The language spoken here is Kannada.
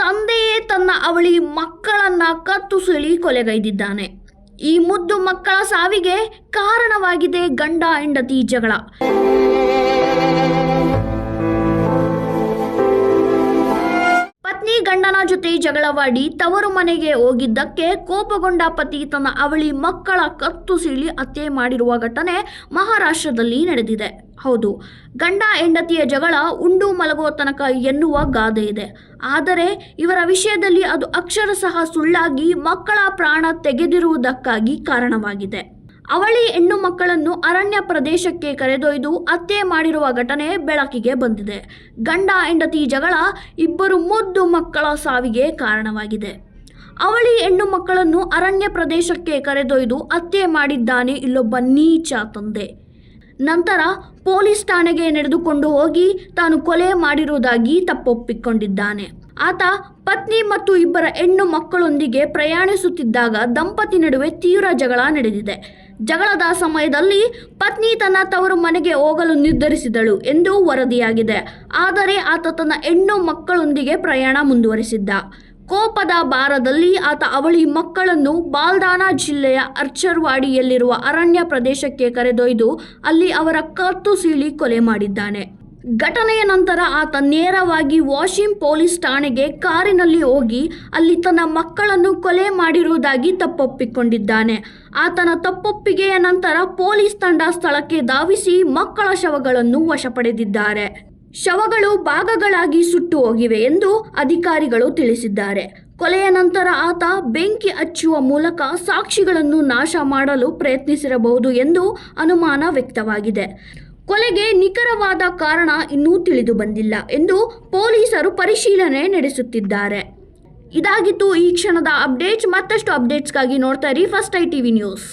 ತಂದೆಯೇ ತನ್ನ ಅವಳಿ ಮಕ್ಕಳನ್ನ ಕತ್ತು ಸೆಳಿ ಕೊಲೆಗೈದಿದ್ದಾನೆ. ಈ ಮುದ್ದು ಮಕ್ಕಳ ಸಾವಿಗೆ ಕಾರಣವಾಗಿದೆ ಗಂಡ ಹೆಂಡತಿ ಜಗಳ. ಗಂಡನ ಜೊತೆ ಜಗಳವಾಡಿ ತವರು ಮನೆಗೆ ಹೋಗಿದ್ದಕ್ಕೆ ಕೋಪಗೊಂಡ ಪತಿ ತನ್ನ ಅವಳಿ ಮಕ್ಕಳ ಕತ್ತು ಸೀಳಿ ಹತ್ಯೆ ಮಾಡಿರುವ ಘಟನೆ ಮಹಾರಾಷ್ಟ್ರದಲ್ಲಿ ನಡೆದಿದೆ. ಹೌದು, ಗಂಡ ಹೆಂಡತಿಯ ಜಗಳ ಉಂಡು ಮಲಗುವ ತನಕ ಎನ್ನುವ ಗಾದೆ ಇದೆ. ಆದರೆ ಇವರ ವಿಷಯದಲ್ಲಿ ಅದು ಅಕ್ಷರಶಃ ಸುಳ್ಳಾಗಿ ಮಕ್ಕಳ ಪ್ರಾಣ ತೆಗೆದಿರುವುದಕ್ಕಾಗಿ ಕಾರಣವಾಗಿದೆ. ಅವಳಿ ಹೆಣ್ಣು ಮಕ್ಕಳನ್ನು ಅರಣ್ಯ ಪ್ರದೇಶಕ್ಕೆ ಕರೆದೊಯ್ದು ಹತ್ಯೆ ಮಾಡಿರುವ ಘಟನೆ ಬೆಳಕಿಗೆ ಬಂದಿದೆ. ಗಂಡ ಹೆಂಡತಿ ಜಗಳ ಇಬ್ಬರು ಮುದ್ದು ಮಕ್ಕಳ ಸಾವಿಗೆ ಕಾರಣವಾಗಿದೆ. ಅವಳಿ ಹೆಣ್ಣು ಮಕ್ಕಳನ್ನು ಅರಣ್ಯ ಪ್ರದೇಶಕ್ಕೆ ಕರೆದೊಯ್ದು ಹತ್ಯೆ ಮಾಡಿದ್ದಾನೆ ಇಲ್ಲೊಬ್ಬ ನೀಚ ತಂದೆ. ನಂತರ ಪೊಲೀಸ್ ಠಾಣೆಗೆ ನಡೆದುಕೊಂಡು ಹೋಗಿ ತಾನು ಕೊಲೆ ಮಾಡಿರುವುದಾಗಿ ತಪ್ಪೊಪ್ಪಿಕೊಂಡಿದ್ದಾನೆ. ಆತ ಪತ್ನಿ ಮತ್ತು ಇಬ್ಬರ ಹೆಣ್ಣು ಮಕ್ಕಳೊಂದಿಗೆ ಪ್ರಯಾಣಿಸುತ್ತಿದ್ದಾಗ ದಂಪತಿ ನಡುವೆ ತೀವ್ರ ಜಗಳ ನಡೆದಿದೆ. ಜಗಳದ ಸಮಯದಲ್ಲಿ ಪತ್ನಿ ತನ್ನ ತವರು ಮನೆಗೆ ಹೋಗಲು ನಿರ್ಧರಿಸಿದಳು ಎಂದು ವರದಿಯಾಗಿದೆ. ಆದರೆ ಆತ ತನ್ನ ಹೆಣ್ಣು ಮಕ್ಕಳೊಂದಿಗೆ ಪ್ರಯಾಣ ಮುಂದುವರಿಸಿದ್ದ. ಕೋಪದ ಭಾರದಲ್ಲಿ ಆತ ಅವಳಿ ಮಕ್ಕಳನ್ನು ಬಾಲ್ದಾನ ಜಿಲ್ಲೆಯ ಅರ್ಚರ್ವಾಡಿಯಲ್ಲಿರುವ ಅರಣ್ಯ ಪ್ರದೇಶಕ್ಕೆ ಕರೆದೊಯ್ದು ಅಲ್ಲಿ ಅವರ ಕತ್ತು ಸೀಳಿ ಕೊಲೆ ಮಾಡಿದ್ದಾನೆ. ಘಟನೆಯ ನಂತರ ಆತ ನೇರವಾಗಿ ವಾಷಿಂಗ್ ಪೊಲೀಸ್ ಠಾಣೆಗೆ ಕಾರಿನಲ್ಲಿ ಹೋಗಿ ಅಲ್ಲಿ ತನ್ನ ಮಕ್ಕಳನ್ನು ಕೊಲೆ ಮಾಡಿರುವುದಾಗಿ ತಪ್ಪೊಪ್ಪಿಕೊಂಡಿದ್ದಾನೆ. ಆತನ ತಪ್ಪೊಪ್ಪಿಗೆಯ ನಂತರ ಪೊಲೀಸ್ ತಂಡ ಸ್ಥಳಕ್ಕೆ ಧಾವಿಸಿ ಮಕ್ಕಳ ಶವಗಳನ್ನು ವಶಪಡೆದಿದ್ದಾರೆ ಶವಗಳು ಭಾಗಗಳಾಗಿ ಸುಟ್ಟು ಹೋಗಿವೆ ಎಂದು ಅಧಿಕಾರಿಗಳು ತಿಳಿಸಿದ್ದಾರೆ. ಕೊಲೆಯ ನಂತರ ಆತ ಬೆಂಕಿ ಹಚ್ಚುವ ಮೂಲಕ ಸಾಕ್ಷಿಗಳನ್ನು ನಾಶ ಮಾಡಲು ಪ್ರಯತ್ನಿಸಿರಬಹುದು ಎಂದು ಅನುಮಾನ ವ್ಯಕ್ತವಾಗಿದೆ. ಕೊಲೆಗೆ ನಿಖರವಾದ ಕಾರಣ ಇನ್ನೂ ತಿಳಿದು ಬಂದಿಲ್ಲ ಎಂದು ಪೊಲೀಸರು ಪರಿಶೀಲನೆ ನಡೆಸುತ್ತಿದ್ದಾರೆ. ಇದಾಗಿತ್ತು ಈ ಕ್ಷಣದ ಅಪ್ಡೇಟ್ಸ್ ಮತ್ತಷ್ಟು ಅಪ್ಡೇಟ್ಸ್ಗಾಗಿ ನೋಡ್ತಾ ಇರಿ ಫಸ್ಟ್ ಐ ಟಿವಿ ನ್ಯೂಸ್.